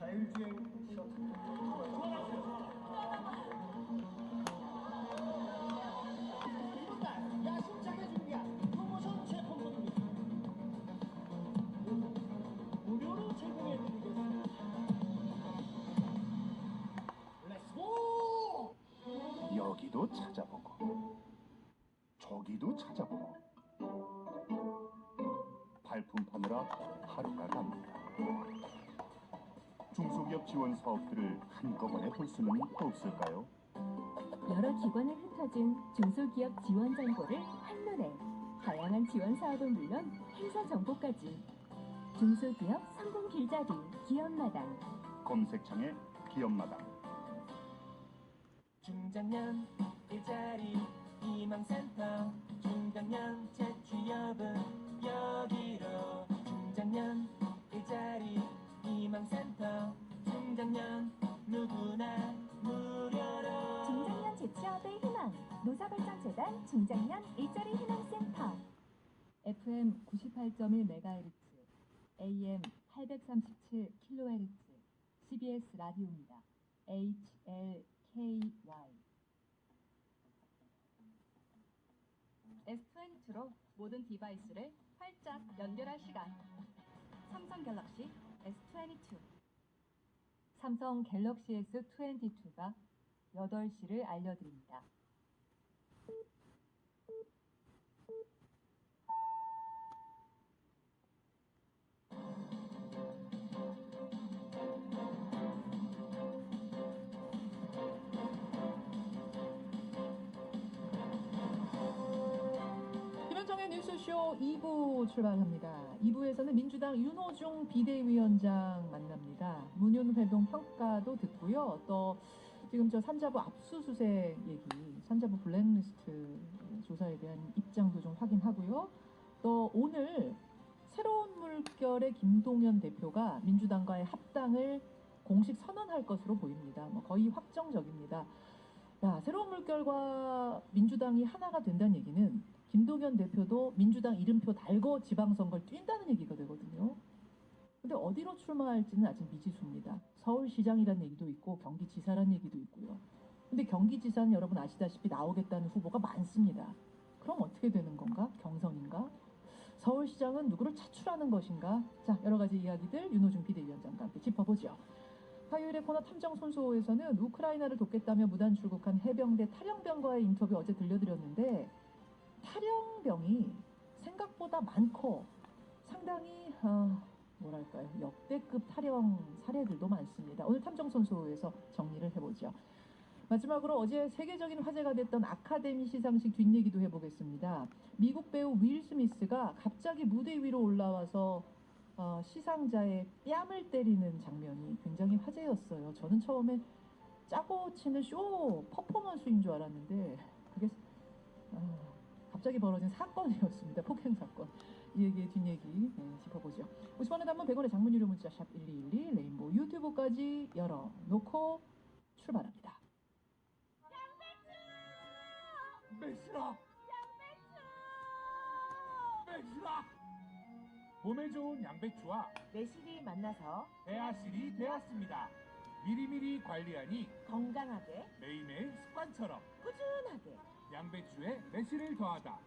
첫 번째 프로모션 자율주행 기업 지원 사업들을 한꺼번에 볼 수는 없을까요? 여러 기관에 흩어진 중소기업 지원 정보를 한눈에 다양한 지원 사업은 물론 행사 정보까지. 중소기업 성공 길잡이 기업마당. 검색창에 기업마당. 중장년 일자리 희망센터. 중장년 재취업은 여기로. 중장년 일자리 희망센터 중장년 누구나 무료로. 중장년 재취업의 희망 노사발전재단 중장년 일자리 희망센터. FM 98.1MHz AM 837kHz CBS 라디오입니다. HLKY S22로 모든 디바이스를 활짝 연결할 시간. 삼성 갤럭시 S22 삼성 갤럭시 S22가 8시를 알려드립니다. 쇼 2부 출발합니다. 2부에서는 민주당 윤호중 비대위원장 만납니다. 문윤회동 평가도 듣고요. 또 지금 저 산자부 압수수색 얘기, 산자부 블랙리스트 조사에 대한 입장도 좀 확인하고요. 또 오늘 새로운 물결의 김동연 대표가 민주당과의 합당을 공식 선언할 것으로 보입니다. 뭐 거의 확정적입니다. 야, 새로운 물결과 민주당이 하나가 된다는 얘기는 김동연 대표도 민주당 이름표 달고 지방선거를 뛴다는 얘기가 되거든요. 근데 어디로 출마할지는 아직 미지수입니다. 서울시장이라는 얘기도 있고 경기지사라는 얘기도 있고요. 근데 경기지사는 여러분 아시다시피 나오겠다는 후보가 많습니다. 그럼 어떻게 되는 건가? 경선인가? 서울시장은 누구를 차출하는 것인가? 자, 여러 가지 이야기들 윤호중 비대위원장과 함께 짚어보죠. 화요일의 코너 탐정 손수호에서는 우크라이나를 돕겠다며 무단 출국한 해병대 탈영병과의 인터뷰 어제 들려드렸는데 탈영병이 생각보다 많고 상당히 어, 뭐랄까요 역대급 탈영 사례들도 많습니다. 오늘 탐정 손수호에서 정리를 해보죠. 마지막으로 어제 세계적인 화제가 됐던 아카데미 시상식 뒷얘기도 해보겠습니다. 미국 배우 윌 스미스가 갑자기 무대 위로 올라와서 어, 시상자의 뺨을 때리는 장면이 굉장히 화제였어요. 저는 처음에 짜고 치는 쇼 퍼포먼스인 줄 알았는데 그게 어, 갑자기 벌어진 사건이었습니다. 폭행 사건. 이 얘기의 뒷얘기 네, 짚어보죠. 50원에 단문 100원의 장문 유료 문자 샵 1212 레인보우 유튜브까지 열어놓고 출발합니다. 매실아! 매실아! 봄에 좋은 양배추와 매실이 만나서 대하실이 되었습니다. 미리미리 관리하니 건강하게 매일매일 습관처럼 꾸준하게 양배추에 매실을 더하다.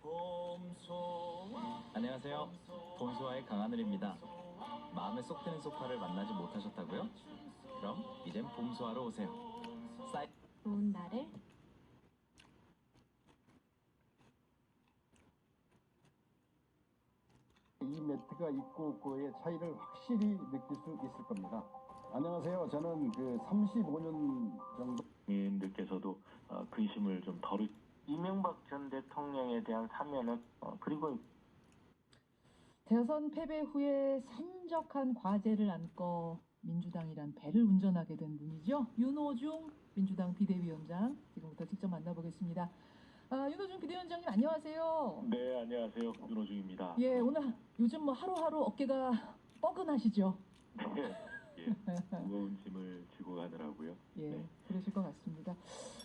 봄송아 안녕하세요. 봄소아의 강하늘입니다. 마음에 쏙 드는 소파를 만나지 못하셨다고요? 그럼 이젠 봄소아로 오세요. 사이... 좋은 날을 이 매트가 있고 없고의 차이를 확실히 느낄 수 있을 겁니다. 안녕하세요. 저는 그 35년 정도 국민들께서도 어, 근심을 좀 덜. 이명박 전 대통령에 대한 사면은 어, 그리고 대선 패배 후에 산적한 과제를 안고 민주당이란 배를 운전하게 된 분이죠. 윤호중 민주당 비대위원장 지금부터 직접 만나보겠습니다. 아, 윤호중 비대위원장님 안녕하세요. 네 안녕하세요 윤호중입니다. 예, 오늘 요즘 뭐 하루하루 어깨가 뻐근하시죠? 네, 예, 무거운 짐을 지고 가느라고요. 예, 네. 그러실 것 같습니다.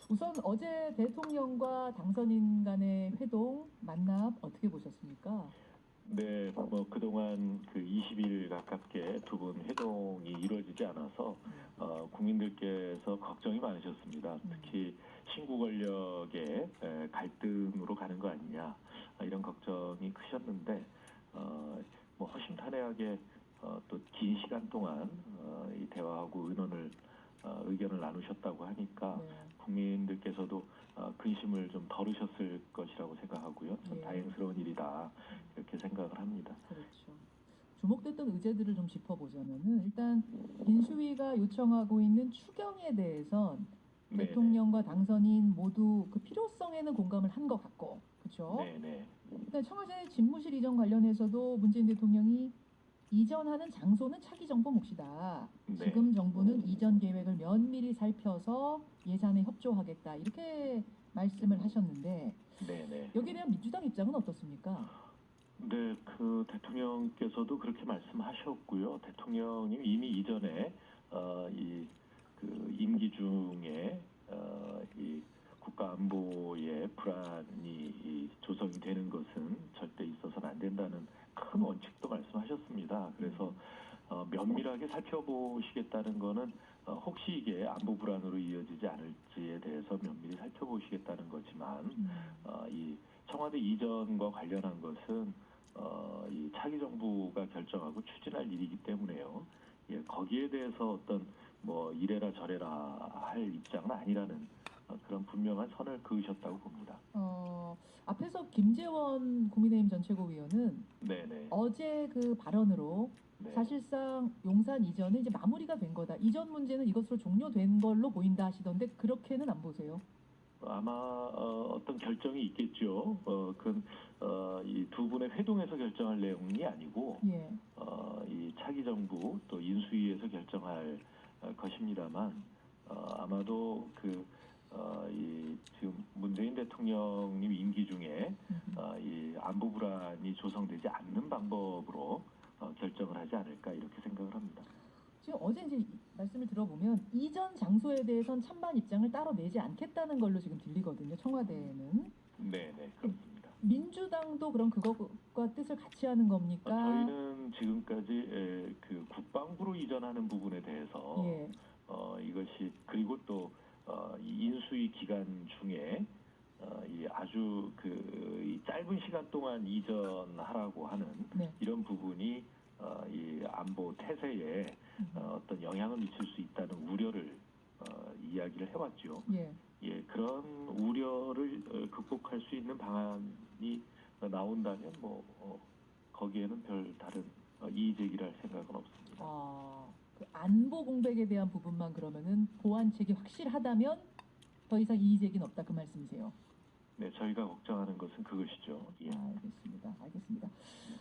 우선 어제 대통령과 당선인 간의 회동 만남 어떻게 보셨습니까? 네, 뭐 그동안 그 20일 가깝게 두 분 회동이 이루어지지 않아서 어, 국민들께서 걱정이 많으셨습니다. 특히 신구 권력의 에, 갈등으로 가는 거 아니냐 아, 이런 걱정이 크셨는데 어, 뭐 허심탄회하게 어, 또긴 시간 동안 어, 이 대화하고 의논을 어, 의견을 나누셨다고 하니까 네. 국민들께서도 어, 근심을 좀 덜으셨을 것이라고 생각하고요. 참 예. 다행스러운 일이다 이렇게 생각을 합니다. 그렇죠. 주목됐던 의제들을 좀 짚어보자면은 일단 인수위가 요청하고 있는 추경에 대해선 네, 대통령과 당선인 모두 그 필요성에는 공감을 한 것 같고, 그렇죠? 네, 네, 일단 청와대 집무실 이전 관련해서도 문재인 대통령이 이전하는 장소는 차기 정부 몫이다. 네. 지금 정부는 이전 계획을 면밀히 살펴서 예산에 협조하겠다. 이렇게 말씀을 하셨는데 네, 네. 여기에 대한 민주당 입장은 어떻습니까? 네, 그 대통령께서도 그렇게 말씀하셨고요. 대통령님 이미 이전에 어, 이그 임기 중에 어, 이 국가 안보의 불안이 이 조성이 되는 것은 절대 있어서는 안 된다는 큰 원칙도 말씀하셨습니다. 그래서 어, 면밀하게 살펴보시겠다는 거는 어, 혹시 이게 안보 불안으로 이어지지 않을지에 대해서 면밀히 살펴보시겠다는 거지만 음, 어, 이 청와대 이전과 관련한 것은 어, 이 차기 정부가 결정하고 추진할 일이기 때문에요. 예, 거기에 대해서 어떤 뭐 이래라 저래라 할 입장은 아니라는 어, 그런 분명한 선을 그으셨다고 봅니다. 어, 앞에서 김재원 국민의힘 전 최고위원은 네네. 어제 그 발언으로 네. 사실상 용산 이전은 이제 마무리가 된 거다. 이전 문제는 이것으로 종료된 걸로 보인다 하시던데 그렇게는 안 보세요? 아마 어, 떤 결정이 있겠죠. 어, 그이 두 분의 회동에서 결정할 내용이 아니고 예. 어, 이 차기 정부 또 인수위에서 결정할 어, 것입니다만 어, 아마도 그 어, 이 지금 문재인 대통령님 임기 중에 어, 이 안보 불안이 조성되지 않는 방법으로 어, 결정을 하지 않을까 이렇게 생각을 합니다. 지금 어제 이제 이- 말씀을 들어보면 이전 장소에 대해선 찬반 입장을 따로 내지 않겠다는 걸로 지금 들리거든요. 청와대는 네, 네 그렇습니다. 민주당도 그럼 그것과 뜻을 같이 하는 어, 겁니까? 저희는 지금까지 에, 그 국방부로 이전하는 부분에 대해서 예. 어, 이것이 그리고 또 어, 이 인수위 기간 중에 어, 이 아주 그이 짧은 시간 동안 이전하라고 하는 네. 이런 부분이 어, 이 안보 태세에 어, 어떤 영향을 미칠 수 있다는 우려를 어, 이야기를 해왔죠. 예. 예, 그런 우려를 어, 극복할 수 있는 방안이 어, 나온다면 뭐 어, 거기에는 별 다른 어, 이의 제기를 할 생각은 없습니다. 아, 그 안보 공백에 대한 부분만 그러면은 보완책이 확실하다면 더 이상 이의 제기는 없다 그 말씀이세요? 네, 저희가 걱정하는 것은 그것이죠. 예. 알겠습니다. 알겠습니다.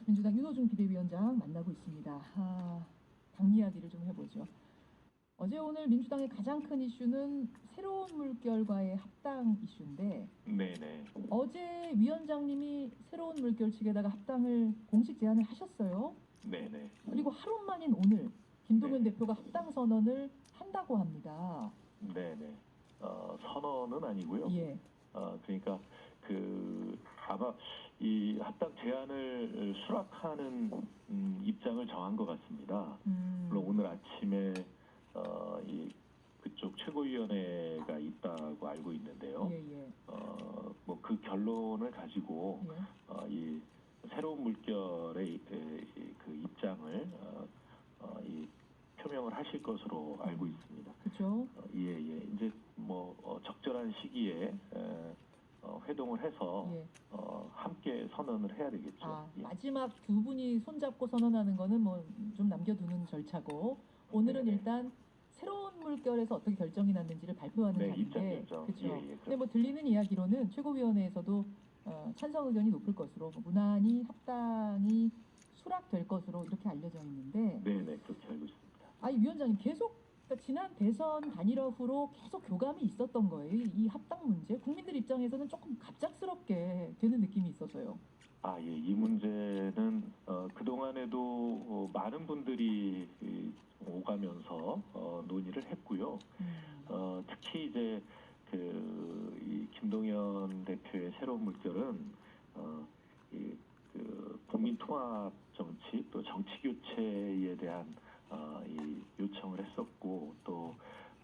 민주당 윤호중 비대위원장 만나고 있습니다. 아, 당 이야기를 좀 해보죠. 어제 오늘 민주당의 가장 큰 이슈는 새로운 물결과의 합당 이슈인데 네, 네. 어제 위원장님이 새로운 물결 측에다가 합당을 공식 제안을 하셨어요. 네, 네. 그리고 하루 만인 오늘 김동연 네. 대표가 합당 선언을 한다고 합니다. 네, 네. 어, 선언은 아니고요. 예. 어, 그러니까 그 아마 이 합당 제안을 수락하는 음, 입장을 정한 것 같습니다. 음, 물론 오늘 아침에 어, 이 그쪽 최고위원회가 있다고 알고 있는데요. 예, 예, 어, 뭐 그 결론을 가지고 예. 어, 이 새로운 물결의 그 입장을 어, 어, 이 표명을 하실 것으로 알고 있습니다. 그렇죠. 어, 예, 예. 이제 뭐 어, 적절한 시기에 에, 어, 회동을 해서 예. 어, 함께 선언을 해야 되겠죠. 아, 예. 마지막 두 분이 손잡고 선언하는 거는 뭐 좀 남겨두는 절차고 오늘은 네네. 일단 새로운 물결에서 어떻게 결정이 났는지를 발표하는 네, 자리인데. 그렇죠. 예, 예, 근데 뭐 들리는 이야기로는 최고위원회에서도 어, 찬성 의견이 높을 것으로 뭐 무난히 합당이 수락될 것으로 이렇게 알려져 있는데 네, 네, 그렇게 알고 있습니다. 아니 위원장님 계속 그러니까 지난 대선 단일화 후로 계속 교감이 있었던 거예요. 이, 이 합당 문제 국민들 입장에서는 조금 갑작스럽게 되는 느낌이 있어서요. 아, 예, 이 문제는 어, 그 동안에도 어, 많은 분들이 이, 오가면서 어, 논의를 했고요. 음, 어, 특히 이제 그 이 김동연 대표의 새로운 물결은 어, 이, 그 국민 통합 정치 또 정치 교체에 대한 어, 이 요청을 했었고 또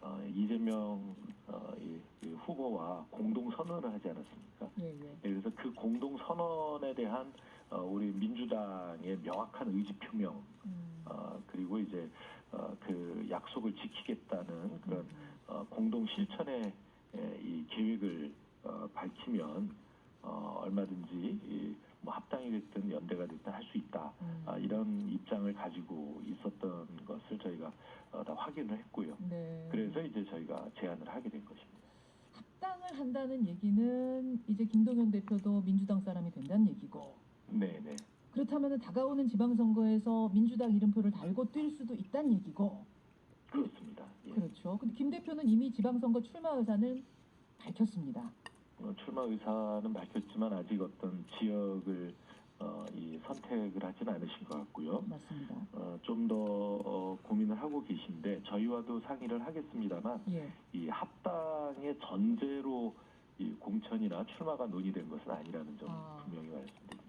어, 이재명 어, 이, 이 후보와 공동 선언을 하지 않았습니까? 예, 예. 예, 그래서 그 공동 선언에 대한 어, 우리 민주당의 명확한 의지 표명 음, 어, 그리고 이제 어, 그 약속을 지키겠다는 그런 음, 어, 공동 실천의 에, 이 계획을 어, 밝히면 어, 얼마든지 이, 뭐 합당이 됐든 연대가 됐든 할 수 있다 음. 아, 이런 입장을 가지고 있었던 것을 저희가 어, 다 확인을 했고요. 네. 그래서 이제 저희가 제안을 하게 된 것입니다. 합당을 한다는 얘기는 이제 김동연 대표도 민주당 사람이 된다는 얘기고 네, 네. 그렇다면 다가오는 지방선거에서 민주당 이름표를 달고 뛸 수도 있다는 얘기고 그렇습니다. 예. 그렇죠. 근데 김 대표는 이미 지방선거 출마 의사는 밝혔습니다. 어, 출마 의사는 밝혔지만 아직 어떤 지역을 어, 이 선택을 하지는 않으신 것 같고요. 맞습니다. 어, 좀더 어, 고민을 하고 계신데 저희와도 상의를 하겠습니다만 예. 이 합당의 전제로 이 공천이나 출마가 논의된 것은 아니라는 점 아. 분명히 말씀드립니다.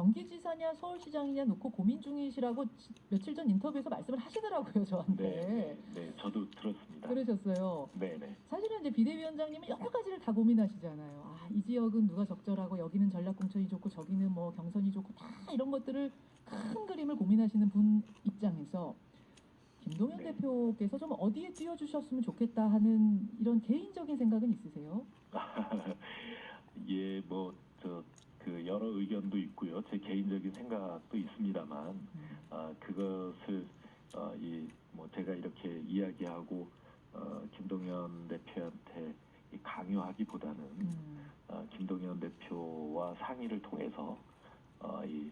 경기지사냐 서울시장이냐 놓고 고민 중이시라고 지- 며칠 전 인터뷰에서 말씀을 하시더라고요 저한테. 네, 네, 저도 들었습니다. 그러셨어요. 네, 네, 사실은 이제 비대위원장님은 여러 가지를 다 고민하시잖아요. 아, 이 지역은 누가 적절하고 여기는 전략공천이 좋고 저기는 뭐 경선이 좋고 다 이런 것들을 큰 그림을 고민하시는 분 입장에서 김동연 네. 대표께서 좀 어디에 띄워주셨으면 좋겠다 하는 이런 개인적인 생각은 있으세요? 예, 뭐 저 그 여러 의견도 있고요. 제 개인적인 생각도 있습니다만 음, 아, 그것을 어, 이뭐 제가 이렇게 이야기하고 어, 김동연 대표한테 이 강요하기보다는 음, 어, 김동연 대표와 상의를 통해서 어, 이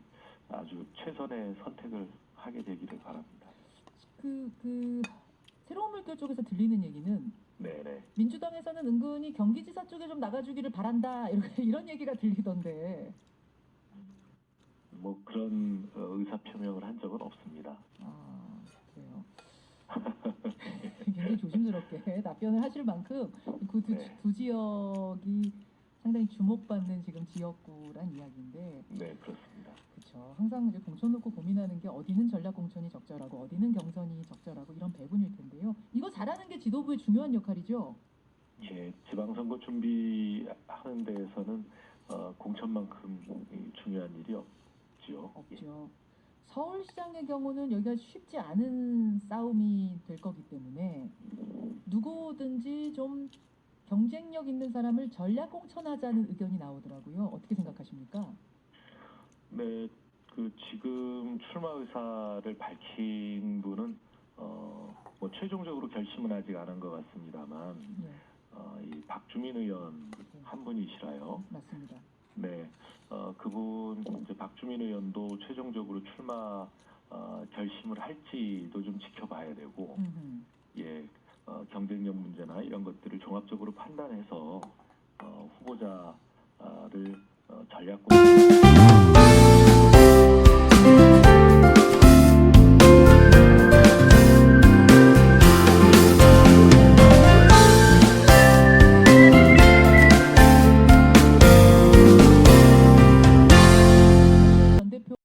아주 최선의 선택을 하게 되기를 바랍니다. 그, 그 새로운 물결 쪽에서 들리는 얘기는 네, 네. 민주당에서는 은근히 경기지사 쪽에 좀 나가주기를 바란다 이렇게 이런 얘기가 들리던데 뭐 그런 어, 의사 표명을 한 적은 없습니다. 아 그래요. 굉장히 조심스럽게 답변을 하실 만큼 그두 네. 두 지역이 상당히 주목받는 지금 지역구란 이야기인데 네, 그렇습니다. 그렇죠. 항상 이제 공천 놓고 고민하는 게 어디는 전략 공천이 적절하고 어디는 경선이 적절하고 이런 배분일 텐데요. 이거 잘하는 게 지도부의 중요한 역할이죠. 예, 지방선거 준비하는 데에서는 어, 공천만큼 이 중요한 일이 없지요. 예. 없죠. 서울시장의 경우는 여기가 쉽지 않은 싸움이 될 거기 때문에 누구든지 좀 경쟁력 있는 사람을 전략 공천하자는 의견이 나오더라고요. 어떻게 생각하십니까? 네, 그 지금 출마 의사를 밝힌 분은 어, 뭐 최종적으로 결심은 아직 안 한 것 같습니다만 예, 어, 이 박주민 의원 한 분이시라요. 맞습니다. 네, 어, 그분 이제 박주민 의원도 최종적으로 출마 어, 결심을 할지도 좀 지켜봐야 되고, 음흠. 예, 어, 경쟁력 문제나 이런 것들을 종합적으로 판단해서 어, 후보자를 어, 전략